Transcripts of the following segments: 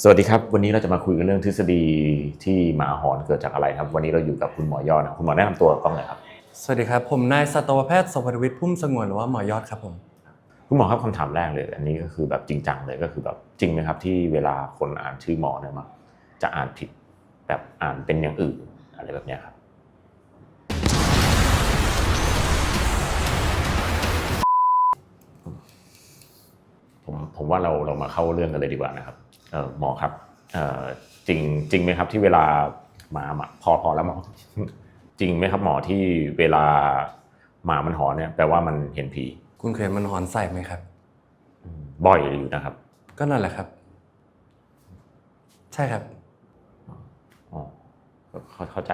สวัสดีครับ วันนี้เราจะมาคุยกันเรื่องทฤษฎีที่หมาหอนเกิดจากอะไรครับ วันนี้เราอยู่กับคุณหมอยอดนะคุณหมอแนะนำตัวกล้องหน่อยครับสวัสดีครับ ผมนายสัตวแพทย์สวัสดิวิทย์พุ่มสงวนหรือว่าหมอยอดครับผมคุณหมอครับคำถามแรกเลย อันนี้ก็คือแบบจริงจังเลยก็คือแบบจริงไหมครับ ที่เวลาคนอ่านชื่อหมอเนี่ยมาจะอ่านผิดแบบอ่านเป็นอย่างอื่นอะไรแบบเนี้ยครับ ผมผมว่าเราเรามาเข้าเรื่องกันเลยดีกว่านะครับเออหมอครับเออจริงจริงไหมครับที่เวลาหมามาพอพอแล้วหมอจริงไหมครับหมอที่เวลาหมามันหอนเนี่ยแปลว่ามันเห็นผี คุณเคยมันหอนใส่ไหมครับอืมบ่อยอยู่นะครับ ก็นั่นแหละครับ ใช่ครับอ๋อเข้าเข้าใจ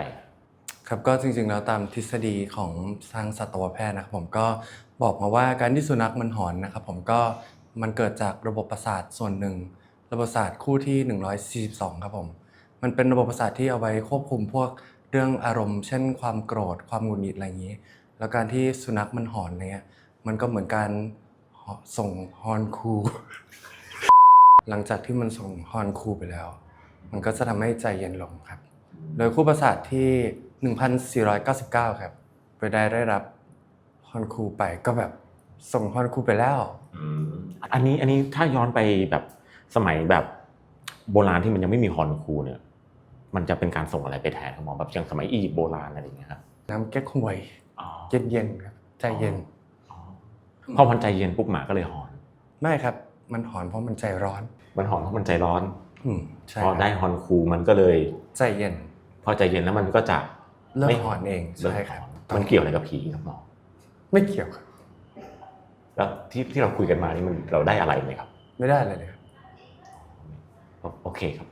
ครับก็จริงๆแล้วตามทฤษฎีของทางสัตวแพทย์นะครับผมก็บอกมาว่าการที่สุนัขมันหอนนะครับ ผมก็ มันเกิดจากระบบประสาทส่วนหนึ่ง ระบบประสาทคู่ที่ 142 ครับผม มันเป็นระบบประสาทที่เอาไว้ควบคุมพวกเรื่องอารมณ์ เช่น ความโกรธ ความหงุดหงิดอะไรอย่างนี้ แล้วการที่สุนัขมันหอนอะไรเงี้ย มันก็เหมือนการส่งฮอนคู หลังจากที่มันส่งฮอนคูไปแล้ว มันก็จะทำให้ใจเย็นลงครับ โดยคู่ประสาทที่ 1499 ครับ ไปได้ได้รับฮอนคูไปก็แบบส่งฮอนคูไปแล้ว อืมอันนี้อันนี้ถ้าย้อนไปแบบสมัยแบบโบราณที่มันยังไม่มีฮอนคูเนี่ย มันจะเป็นการส่งอะไรไปแทนครับหมอแบบอย่างสมัยอียิปต์โบราณอะไรอย่างเงี้ยครับน้ำแก้ควยอ๋อเย็นๆครับใจเย็นอ๋อพอมันใจเย็นปุ๊บหมาก็เลยหอนไม่ครับ มันหอนเพราะมันใจร้อน มันหอนเพราะมันใจร้อนอืมใช่พอครับได้ฮอนคูมันก็เลย ใจเย็น พอใจเย็นแล้วมันก็จะเลิกไม่หอนเองเลิกใช่หครับอนมันเกี่ยวอะไรกับผีครับหมอไม่เกี่ยวครับ แล้วที่ที่เราคุยกันมานี่มันเราได้อะไรไหมครับ ไม่ได้เลยเลยครับ โอโอเคครับ